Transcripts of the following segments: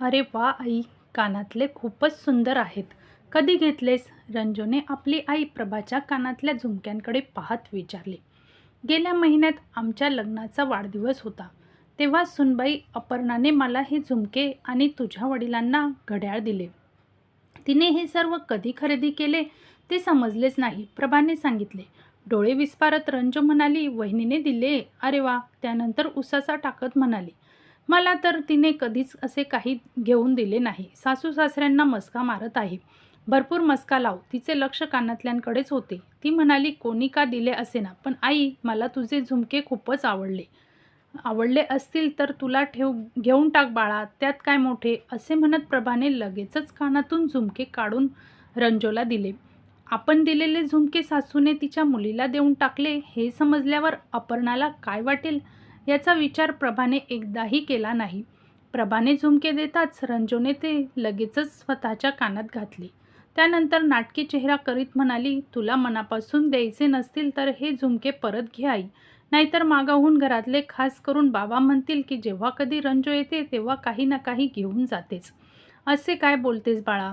अरे वा आई. कानातले खूपच सुंदर आहेत. कधी घेतलेस? रंजूने आपली आई प्रभाच्या कानातल्या झुमक्यांकडे पाहत विचारले. गेल्या महिन्यात आमच्या लग्नाचा वाढदिवस होता. तेव्हा सुनबाई अपर्णाने मला हे झुमके आणि तुझ्या वडिलांना घड्याळ दिले. तिने हे सर्व कधी खरेदी केले ते समजलेच नाही प्रभाने सांगितले. डोळे विस्फारत रंजू म्हणाली वहिनीने दिले. अरे वा. त्यानंतर उसासा टाकत म्हणाली मला तर तिने कधीच असे काही घेऊन दिले नाही. सासू सासऱ्यांना मस्का मारत आहे. भरपूर मस्का लाव. तिचे लक्ष कानातल्यांकडेच होते. ती म्हणाली कोणी का दिले असे ना पण आई मला तुझे झुमके खूपच आवडले. आवडले असतील तर तुला ठेव घेऊन टाक बाळा. त्यात काय मोठे? असे म्हणत प्रभाने लगेचच कानातून झुमके काढून रंजोला दिले. आपण दिलेले झुमके सासूने तिच्या मुलीला देऊन टाकले. हे समजल्यावर अपर्णाला काय वाटेल? याचा विचार प्रभाने एकदाही केला नाही. प्रभाने झुमके देताच रंजोने ते लगेचच स्वतःच्या कानात घातले. त्यानंतर नाटकी चेहरा करीत म्हणाली तुला मनापासून द्यायचे नसतील तर हे झुमके परत घे आई. नाहीतर मागाहून घरातले खास करून बाबा म्हणतील की जेव्हा कधी रंजो येते तेव्हा काही ना काही घेऊन जातेच. असे काय बोलतेस बाळा?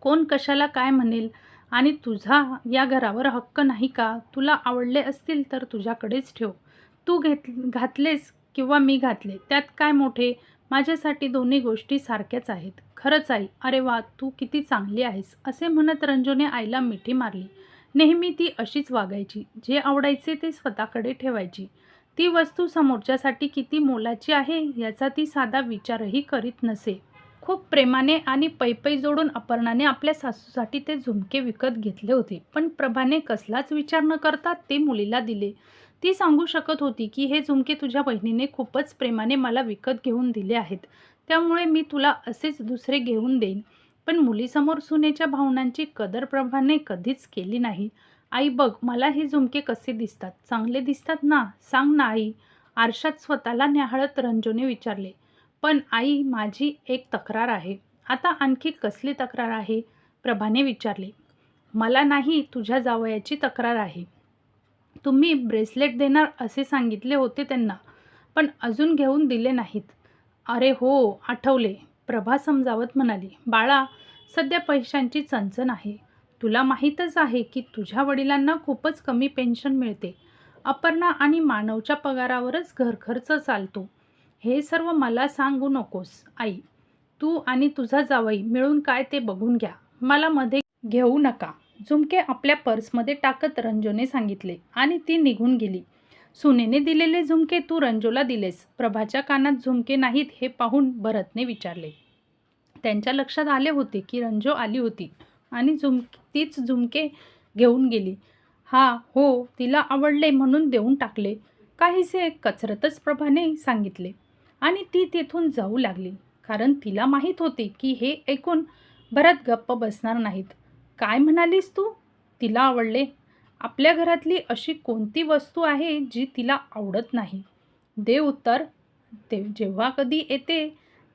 कोण कशाला काय म्हणेल? आणि तुझा या घरावर हक्क नाही का? तुला आवडले असतील तर तुझ्याकडेच ठेव. तू घेत घातलेस किंवा मी घातले त्यात काय मोठे? माझ्यासाठी दोन्ही गोष्टी सारख्याच आहेत. खरंच आई अरे वा तू किती चांगली आहेस असे म्हणत रंजूने आईला मिठी मारली. नेहमी ती अशीच वागायची. जे आवडायचे ते स्वतःकडे ठेवायची. ती वस्तू समोरच्यासाठी किती मोलाची आहे याचा ती साधा विचारही करीत नसे. खूप प्रेमाने आणि पैपै जोडून अपर्णाने आपल्या सासूसाठी ते झुमके विकत घेतले होते. पण प्रभाने कसलाच विचार न करता ते मुलीला दिले. ती सांगू शकत होती की हे झुमके तुझ्या बहिणीने खूपच प्रेमाने मला विकत घेऊन दिले आहेत. त्यामुळे मी तुला असेच दुसरे घेऊन देईन. पण मुलीसमोर सुनेच्या भावनांची कदर प्रभाने कधीच केली नाही. आई बघ मला हे झुमके कसे दिसतात? चांगले दिसतात ना? सांग ना आई. आरशात स्वतःला न्याहाळत रंजोने विचारले. पण आई माझी एक तक्रार आहे. आता आणखी कसली तक्रार आहे? प्रभाने विचारले. मला नाही तुझ्या जावयाची तक्रार आहे. तुम्ही ब्रेसलेट देणार असे सांगितले होते त्यांना पण अजून घेऊन दिले नाहीत. अरे हो आठवले. प्रभा समजावत म्हणाली बाळा सध्या पैशांची चणचण आहे. तुला माहीतच आहे की तुझ्या वडिलांना खूपच कमी पेन्शन मिळते. अपर्णा आणि मानवच्या पगारावरच घरखर्च चालतो. हे सर्व मला सांगू नकोस आई. तू आणि तुझा जावई मिळून काय ते बघून घ्या. मला मध्ये घेऊ नका. झुमके आपल्या पर्समध्ये टाकत रंजोने सांगितले आणि ती निघून गेली. सुनेने दिलेले झुमके तू रंजोला दिलेस. प्रभाच्या कानात झुमके नाहीत हे पाहून भरतने विचारले. त्यांच्या लक्षात आले होते की रंजो आली होती आणि झुम तीच झुमके घेऊन गेली. हा हो तिला आवडले म्हणून देऊन टाकले. काहीसे कचरतच प्रभाने सांगितले. आणि ती तेथून जाऊ लागली. कारण तिला माहीत होते की हे ऐकून भरत गप्प बसणार नाहीत. काय म्हणालीस तू? तिला आवडले. आपल्या घरातली अशी कोणती वस्तू आहे जी तिला आवडत नाही? दे उत्तर ते जेव्हा कधी येते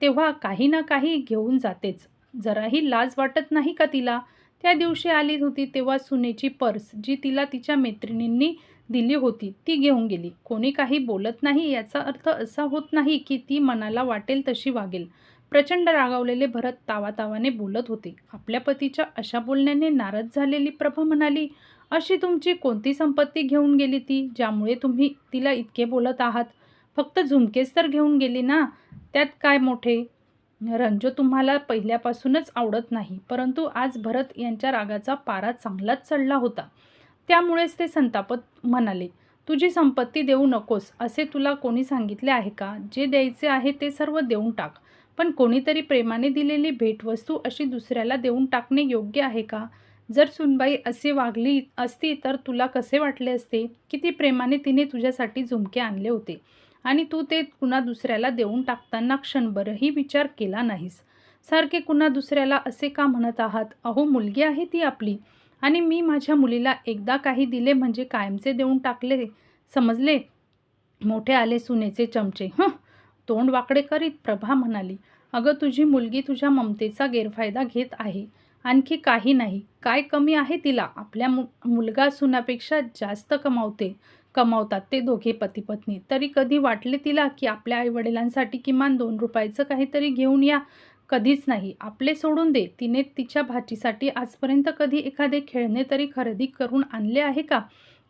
तेव्हा काही ना काही घेऊन जातेच. जराही लाज वाटत नाही का तिला? त्या दिवशी आली होती तेव्हा सुनेची पर्स जी तिला तिच्या मैत्रिणींनी दिली होती ती घेऊन गेली. कोणी काही बोलत नाही याचा अर्थ असा होत नाही की ती मनाला वाटेल तशी वागेल. प्रचंड रागावलेले भरत तावातावाने बोलत होते. आपल्या पतीच्या अशा बोलण्याने नाराज झालेली प्रभा म्हणाली अशी तुमची कोणती संपत्ती घेऊन गेली ती ज्यामुळे तुम्ही तिला इतके बोलत आहात? फक्त झुमकेच तर घेऊन गेली ना? त्यात काय मोठे? रंजो तुम्हाला पहिल्यापासूनच आवडत नाही परंतु आज भरत यांच्या रागाचा पारा चांगलाच चढला होता. त्यामुळेच ते संतापत म्हणाले तुझी संपत्ती देऊ नकोस असे तुला कोणी सांगितले आहे का? जे द्यायचे आहे ते सर्व देऊन टाक. पण कोणीतरी प्रेमाने दिलेली भेटवस्तू अशी दुसऱ्याला देऊन टाकणे योग्य आहे का? जर सुनबाई असे वागली असती तर तुला कसे वाटले असते? किती प्रेमाने तिने तुझ्यासाठी झुमके आणले होते? आणि तू ते कुणा दुसऱ्याला देऊन टाकताना क्षणभरही विचार केला नाहीस. सारखे कुणा दुसऱ्याला असे का म्हणत आहात? अहो मुलगी आहे ती आपली. आणि मी माझ्या मुलीला एकदा काही दिले म्हणजे कायमचे देऊन टाकले. समजले? मोठे आले सुनेचे चमचे. हं तोंड वाकडे करीत प्रभा म्हणाली अगं तुझी मुलगी तुझ्या ममतेचा गैरफायदा घेत आहे. आणखी काही नाही. काय कमी आहे तिला? आपल्या मु मुलगा सुनापेक्षा जास्त कमावते. कमावतात ते दोघे पती पत्नी तरी कधी वाटले तिला की आपल्या आईवडिलांसाठी किमान दोन रुपयाचं काहीतरी घेऊन या? कधीच नाही. आपले सोडून दे. तिने तिच्या भाचीसाठी आजपर्यंत कधी एखादे खेळणे तरी खरेदी करून आणले आहे का?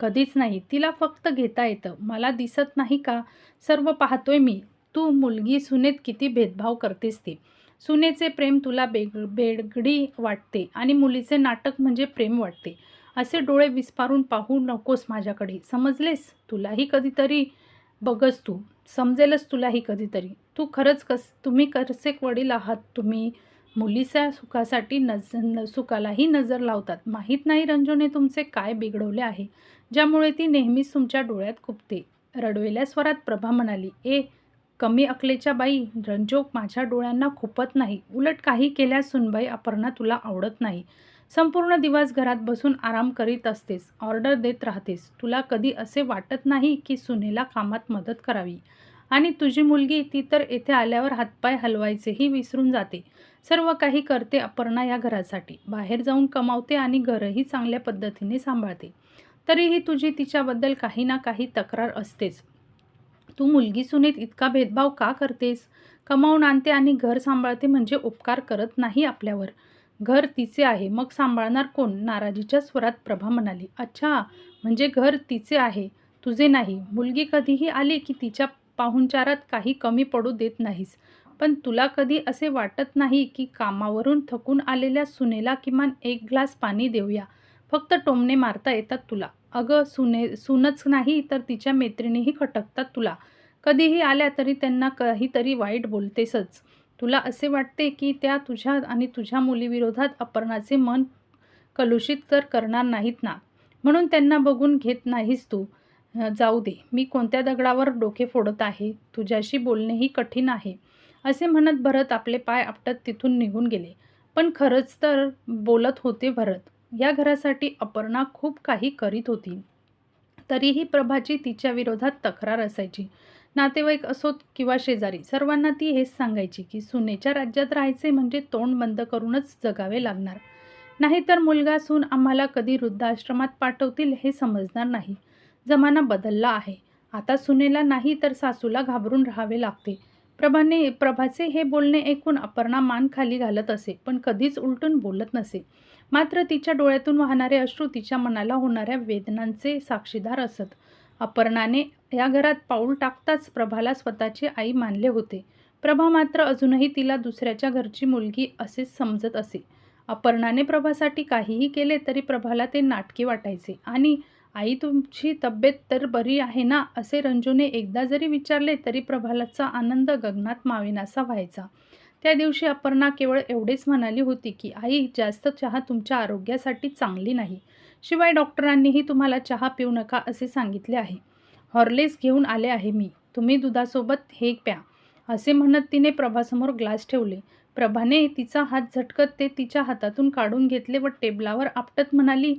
कधीच नाही. तिला फक्त घेता येतं. मला दिसत नाही का? सर्व पाहतोय मी. तू मुलगी सुनेत किती भेदभाव करतेस ते. सुनेचे प्रेम तुला बेग बेगडी वाटते आणि मुलीचे नाटक म्हणजे प्रेम वाटते. असे डोळे विस्पारून पाहू नकोस माझ्याकडे. समजलेस? तुलाही कधीतरी बघस तू. समजेलच तुलाही कधीतरी. तू खरंच कस तुम्ही कसे वडील आहात? तुम्ही मुलीच्या सुखासाठी नज न सुखालाही नजर लावतात. माहीत नाही रंजूने तुमचे काय बिघडवले आहे. ज्यामुळे ती नेहमीच तुमच्या डोळ्यात खुपते रडवेल्या स्वरात प्रभा म्हणाली ए कमी अकलेच्या बाई रंजो माझ्या डोळ्यांना खुपत नाही. उलट काही केल्यास सुनबाई अपर्णा तुला आवडत नाही. संपूर्ण दिवस घरात बसून आराम करीत असतेस. ऑर्डर देत राहतेस. तुला कधी असे वाटत नाही की सुनेला कामात मदत करावी. आणि तुझी मुलगी ती तर येथे आल्यावर हातपाय हलवायचेही विसरून जाते. सर्व काही करते अपर्णा या घरासाठी. बाहेर जाऊन कमावते आणि घरही चांगल्या पद्धतीने सांभाळते. तरीही तुझी तिच्याबद्दल काही ना काही तक्रार असतेच. तू मुलगी सुनेत इतका भेदभाव का करतेस? कमावून आणते आणि घर सांभाळते म्हणजे उपकार करत नाही आपल्यावर. घर तिचे आहे मग सांभाळणार कोण? नाराजीच्या स्वरात प्रभा म्हणाली. अच्छा म्हणजे घर तिचे आहे तुझे नाही. मुलगी कधीही आली की तिच्या पाहुणचारात काही कमी पडू देत नाहीस. पण तुला कधी असे वाटत नाही की कामावरून थकून आलेल्या सुनेला किमान एक ग्लास पाणी देऊया? फक्त टोमणे मारता येतात तुला. अगं सुने सुनच नाही तर तिच्या मैत्रिणीही खटकतात तुला. कधीही आल्या तरी त्यांना काहीतरी वाईट बोलतेसच. तुला असे वाटते की त्या तुझ्या आणि तुझ्या मुलीविरोधात अपर्णाचे मन कलुषित तर करणार नाहीत ना? म्हणून त्यांना बघून घेत नाहीस तू. जाऊ दे. मी कोणत्या दगडावर डोके फोडत आहे? तुझ्याशी बोलणेही कठीण आहे. असे म्हणत भरत आपले पाय आपटत तिथून निघून गेले. पण खरंच तर बोलत होते भरत. या घरासाठी अपर्णा खूप काही करीत होती. तरीही प्रभाची तिच्या विरोधात तक्रार असायची. नातेवाईक असोत किंवा शेजारी सर्वांना ती हेच सांगायची की सुनेच्या राज्यात राहायचे म्हणजे तोंड बंद करूनच जगावे लागणार. नाहीतर मुलगा सून आम्हाला कधी वृद्धाश्रमात पाठवतील हे समजणार नाही. जमाना बदलला आहे. आता सुनेला नाही तर सासूला घाबरून राहावे लागते. प्रभाने प्रभाचे हे बोलणे ऐकून अपर्णा मान खाली घालत असे पण कधीच उलटून बोलत नसे. मात्र तिच्या डोळ्यातून वाहणारे अश्रू तिच्या मनाला होणाऱ्या वेदनांचे साक्षीदार असत. अपर्णाने या घरात पाऊल टाकताच प्रभाला स्वतःची आई मानले होते. प्रभा मात्र अजूनही तिला दुसऱ्याच्या घरची मुलगी असेच समजत असे. अपर्णाने प्रभासाठी काहीही केले तरी प्रभाला ते नाटकी वाटायचे. आणि आई तुमची तब्येत तर बरी आहे ना? असे रंजूने एकदा जरी विचारले तरी प्रभालाचा आनंद गगनात माविनासा व्हायचा. त्या दिवशी अपर्णा केवळ एवढेच म्हणाली होती की आई जास्त चहा तुमच्या आरोग्यासाठी चांगली नाही. शिवाय डॉक्टरांनीही तुम्हाला चहा पिऊ नका असे सांगितले आहे. हॉर्लेस घेऊन आले आहे मी. तुम्ही दुधासोबत हे प्या. असे म्हणत तिने प्रभासमोर ग्लास ठेवले. प्रभाने तिचा हात झटकत ते तिच्या हातातून काढून घेतले व टेबलावर आपटत म्हणाली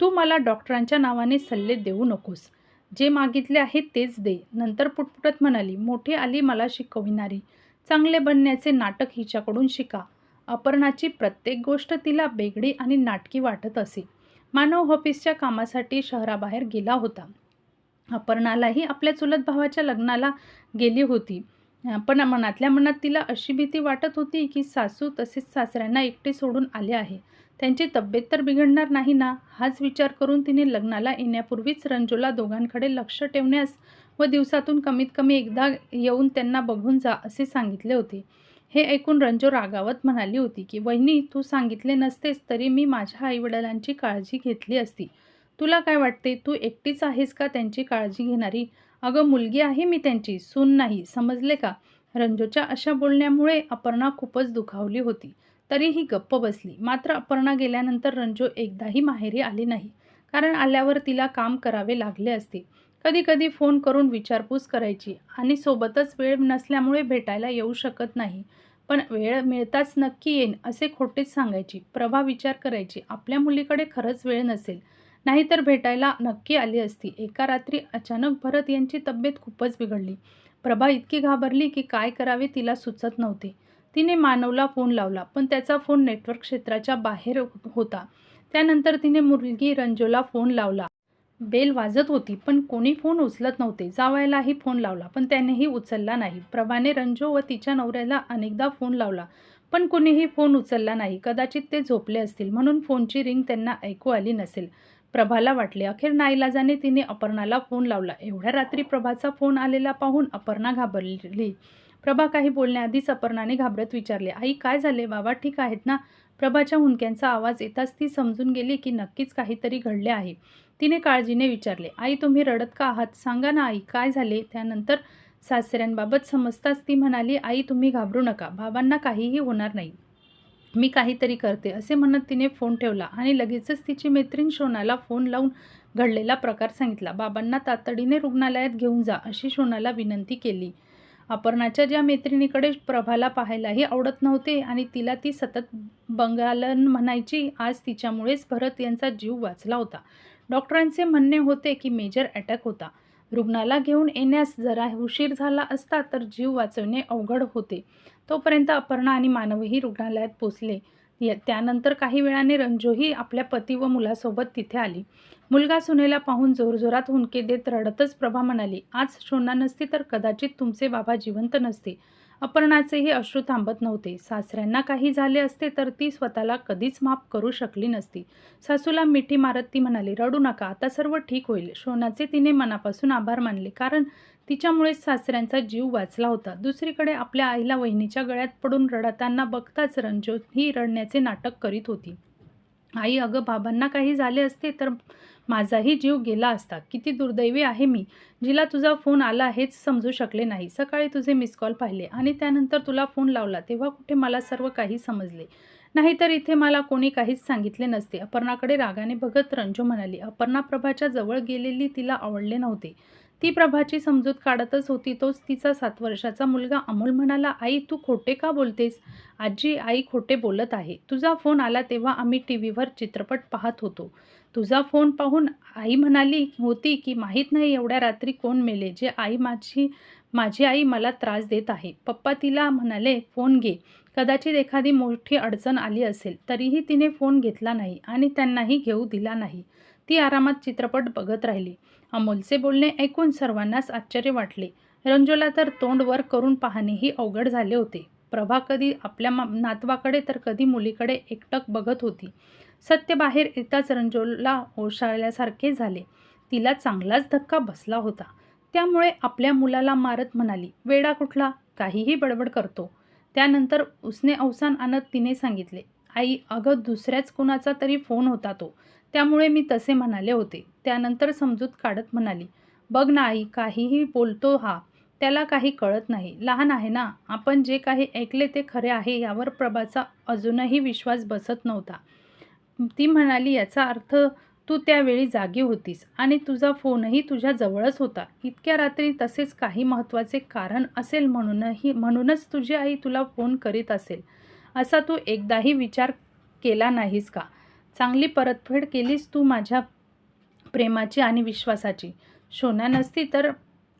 तू मला डॉक्टरांच्या नावाने सल्ले देऊ नकोस. जे मागितले आहे तेच दे. नंतर पुटपुटत म्हणाली मोठी आली मला शिकविणारी. चांगले बनण्याचे नाटक हिच्याकडून शिका. अपर्णाची प्रत्येक गोष्ट तिला बेगडी आणि नाटकी वाटत असे. मानव ऑफिसच्या कामासाठी शहराबाहेर गेला होता. अपर्णालाही आपल्या चुलत भावाच्या लग्नाला गेली होती. पण मनातल्या मनात तिला अशी भीती वाटत होती की सासू तसेच सासऱ्यांना एकटे सोडून आले आहे. त्यांची तब्येत तर बिघडणार नाही ना? हाच विचार करून तिने लग्नाला येण्यापूर्वीच रंजूला दोघांकडे लक्ष ठेवण्यास व दिवसातून कमीत कमी एकदा येऊन त्यांना बघून जा असे सांगितले होते. हे ऐकून रंजू रागावत म्हणाली होती की वहिनी तू सांगितले नसतेस तरी मी माझ्या आईवडिलांची काळजी घेतली असती. तुला काय वाटते तू एकटीच आहेस का त्यांची काळजी घेणारी? अगं मुलगी आहे मी त्यांची सून नाही समजले का? रंजूच्या अशा बोलण्यामुळे अपर्णा खूपच दुखावली होती. तरीही गप्प बसली. मात्र अपर्णा गेल्यानंतर रंजू एकदाही माहेरी आली नाही. कारण आल्यावर तिला काम करावे लागले असते. कधी कधी फोन करून विचारपूस करायची आणि सोबतच वेळ नसल्यामुळे भेटायला येऊ शकत नाही. पण वेळ मिळताच नक्की येईन असे खोटेच सांगायची. प्रभा विचार करायची आपल्या मुलीकडे खरंच वेळ नसेल. नाहीतर भेटायला नक्की आली असती. एका रात्री अचानक भरत यांची तब्येत खूपच बिघडली. प्रभा इतकी घाबरली की काय करावे तिला सुचत नव्हते. तिने मानवला फोन लावला पण त्याचा फोन नेटवर्क क्षेत्राच्या बाहेर होता. त्यानंतर तिने मुलगी रंजोला फोन लावला. बेल वाजत होती पण कोणी फोन उचलत नव्हते. जावयालाही फोन लावला पण त्यानेही उचलला नाही. प्रभाने रंजो व तिच्या नवऱ्याला अनेकदा फोन लावला पण कुणीही फोन उचलला नाही. कदाचित ते झोपले असतील म्हणून फोनची रिंग त्यांना ऐकू आली नसेल. प्रभाला वाटले अखेर नाईलाजाने तिने अपर्णाला फोन लावला. एवढ्या रात्री प्रभाचा फोन आलेला पाहून अपर्णा घाबरली. प्रभा काही बोलण्याआधीच अपर्णाने घाबरत विचारले आई काय झाले? बाबा ठीक आहेत ना? प्रभाच्या हुंदक्यांचा आवाज येताच ती समजून गेली की नक्कीच काहीतरी घडले आहे. तिने काळजीने विचारले आई तुम्ही रडत का आहात? सांगा ना आई काय झाले? त्यानंतर सासऱ्यांबाबत समजताच ती म्हणाली आई तुम्ही घाबरू नका. बाबांना काहीही होणार नाही. मी काहीतरी करते असे म्हणत तिने फोन ठेवला आणि लगेचच तिची मैत्रीण शोनाला फोन लावून घडलेला प्रकार सांगितला. बाबांना तातडीने रुग्णालयात घेऊन जा अशी शोनाला विनंती केली. अपर्णाच्या ज्या मैत्रिणीकडे प्रभाला पाहायलाही आवडत नव्हते आणि तिला ती सतत बंगालन म्हणायची आज तिच्यामुळेच भरत यांचा जीव वाचला होता. डॉक्टरांचे म्हणणे होते की मेजर अटॅक होता. रुग्णाला घेऊन येण्यास जरा उशीर झाला असता तर जीव वाचवणे अवघड होते. तोपर्यंत अपर्णा आणि मानवही रुग्णालयात पोचले. त्यानंतर काही वेळाने रंजोही आपल्या पती व मुलासोबत तिथे आली. मुलगा सुनेला पाहून जोरजोरात हुंके देत रडतच प्रभा म्हणाली आज शोना नसती तर कदाचित तुमचे बाबा जिवंत नसते. अपर्णाचेही अश्रू थांबत नव्हते. सासऱ्यांना काही झाले असते तर ती स्वतःला कधीच माफ करू शकली नसती. सासूला मिठी मारत ती म्हणाली रडू नका आता सर्व ठीक होईल. शोनाचे तिने मनापासून आभार मानले कारण तिच्यामुळेच सासऱ्यांचा जीव वाचला होता. दुसरीकडे आपल्या आईला वहिनीच्या गळ्यात पडून रडताना बघताच रणजोत ही रडण्याचे नाटक करीत होती. आई अगं बाबांना काही झाले असते तर माझाही जीव गेला असता. किती दुर्दैवी आहे मी. जिला तुझा फोन आला हेच समजू शकले नाही. सकाळी तुझे मिस कॉल पाहिले आणि त्यानंतर तुला फोन लावला. तेव्हा कुठे मला सर्व काही समजले. नाहीतर इथे मला कोणी काहीच सांगितले नसते. अपर्णाकडे रागाने बघत रंजू म्हणाली अपर्णा प्रभाच्या जवळ गेलेली तिला आवडले नव्हते. ती प्रभाची समजूत काढतच होती. तोच तिचा सात वर्षाचा मुलगा अमोल म्हणाला आई तू खोटे का बोलतेस? आजी आई खोटे बोलत आहे. तुझा फोन आला तेव्हा आम्ही टी व्हीवर चित्रपट पाहत होतो. तुझा फोन पाहून आई म्हणाली होती की माहीत नाही एवढ्या रात्री कोण मेले. जे आई माझी माझी आई मला त्रास देत आहे. पप्पा तिला म्हणाले फोन घे. कदाचित एखादी मोठी अडचण आली असेल तरीही तिने फोन घेतला नाही आणि त्यांनाही घेऊ दिला नाही. ती आरामात चित्रपट बघत राहिली. अमोलचे बोलणे ऐकून सर्वांनाच आश्चर्य वाटले. रंजोला तर तोंड वर करून पाहणेही अवघड झाले होते. प्रभा कधी आपल्या नातवाकडे तर कधी मुलीकडे एकटक बघत होती. सत्य बाहेर येताच रंजोला ओशाळल्यासारखे झाले. तिला चांगलाच धक्का बसला होता. त्यामुळे आपल्या मुलाला मारत म्हणाली वेडा कुठला? काहीही बडबड करतो. त्यानंतर उसने अवसान आणत तिने सांगितले आई अगं दुसऱ्याच कुणाचा तरी फोन होता तो. त्यामुळे मी तसे म्हणाले होते. त्यानंतर समजूत काढत म्हणाली बघ ना आई काहीही बोलतो हा त्याला काही कळत नाही. लहान आहे ना आपण जे काही ऐकले ते खरे आहे यावर प्रभाचा अजूनही विश्वास बसत नव्हता. ती म्हणाली याचा अर्थ तू त्यावेळी जागी होतीस आणि तुझा फोनही तुझ्या जवळच होता. इतक्या रात्री तसेच काही महत्त्वाचे कारण असेल म्हणूनही म्हणूनच तुझी आई तुला फोन करीत असेल. असा तू एकदाही विचार केला नाहीस का? चांगली परतफेड केलीस तू माझ्या प्रेमाची आणि विश्वासाची. शोना नसती तर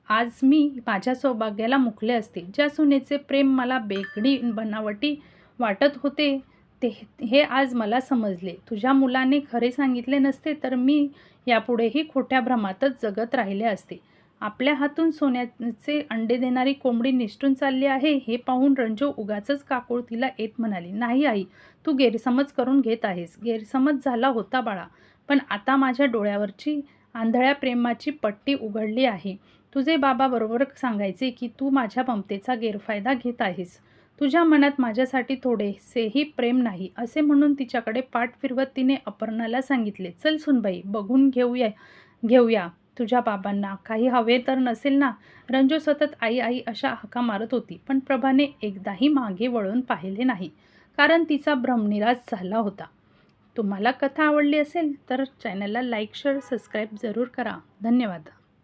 आज मी माझ्या सौभाग्याला मुकले असते. ज्या सुनेचे प्रेम मला बेगडी बनावटी वाटत होते ते हे आज मला समजले. तुझ्या मुलाने खरे सांगितले नसते तर मी यापुढेही खोट्या भ्रमातच जगत राहिले असते. आपल्या हातून सोन्याचे अंडे देणारी कोंबडी निष्ठून चालली आहे हे पाहून रणजो उगाच काकूळ तिला येत म्हणाली नाही आई तू गैरसमज करून घेत आहेस. गैरसमज झाला होता बाळा. पण आता माझ्या डोळ्यावरची आंधळ्या प्रेमाची पट्टी उघडली आहे. तुझे बाबा बरोबर सांगायचे की तू माझ्या ममतेचा गैरफायदा घेत आहेस. तुझ्या मनात माझ्यासाठी थोडेसेही प्रेम नाही असे म्हणून तिच्याकडे पाठ फिरवत तिने अपर्णाला सांगितले चल सुनबाई बघून घेऊया घेऊया. तुझ्या बाबांना काही हवे तर नसेल ना? रंजू सतत आई आई अशा हाका मारत होती पण प्रभाने एकदाही मागे वळून पाहिले नाही कारण तिचा भ्रमनिराश झाला होता. तुम्हाला कथा आवडली असेल तर चॅनलला लाईक शेअर सबस्क्राईब जरूर करा. धन्यवाद.